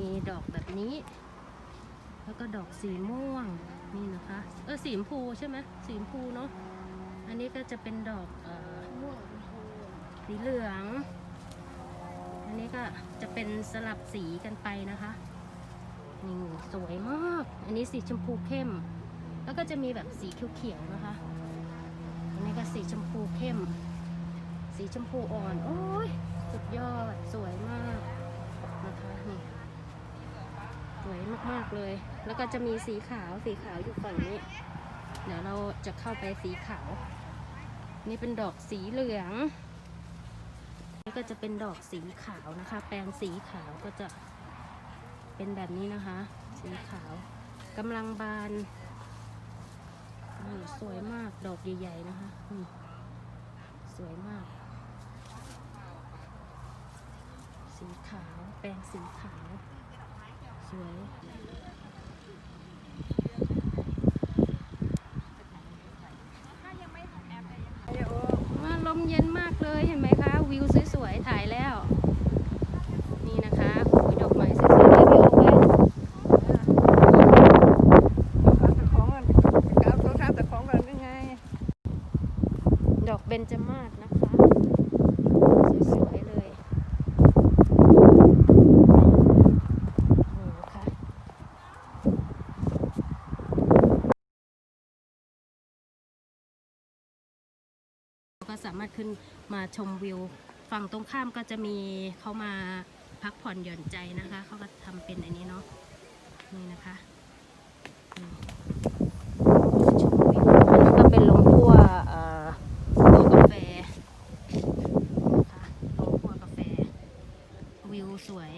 มีดอกแบบนี้ แล้วก็ดอกสีม่วงนี่นะคะ เออสีชมพูใช่ไหมสีชมพูเนาะอันนี้ก็จะเป็นดอกเอ่อม่วงสีเหลือง อันนี้ก็จะเป็นสลับสีกันไปนะคะนี่สวยมาก อันนี้สีชมพูเข้ม แล้วก็จะมีแบบสีเขียวๆนะคะ อันนี้ก็สีชมพูเข้ม สีชมพูอ่อน โอ้ย สุดยอด สวยมากนะคะนี่ มาก ๆเลย แล้วก็จะมีสีขาวสีขาวอยู่ฝั่งนี้ เดี๋ยวเราจะเข้าไปสีขาว นี่เป็นดอกสีเหลืองนี่ก็จะเป็นดอกสีขาวนะคะ แปลงสีขาวก็จะเป็นแบบนี้นะคะ สีขาวกำลังบานนี่สวยมากดอกใหญ่ๆนะคะนี่สวยมาก สีขาว แปลงสีขาว สวย ว่าลมเย็นมากเลยเห็นไหมคะ วิวสวยๆถ่ายแล้ว นี่นะคะโอ้ยดอกไม้สวยๆเลยวิวเลยแต่ของมันเก้าโทรศัพท์แต่ของมันยังไงดอกเบญจมาศนะคะ สวยๆเลยโอ้โหค่ะก็สามารถขึ้น มาชมวิว ฝั่งตรงข้ามก็จะมีเขามาพักผ่อนหย่อนใจนะคะ เขาก็ทำเป็นอันนี้เนาะนี่นะคะชมวิวอันนั้นก็เป็นลงพั่วพั่วกาแฟนะคะลงพั่วกาแฟ วิวสวย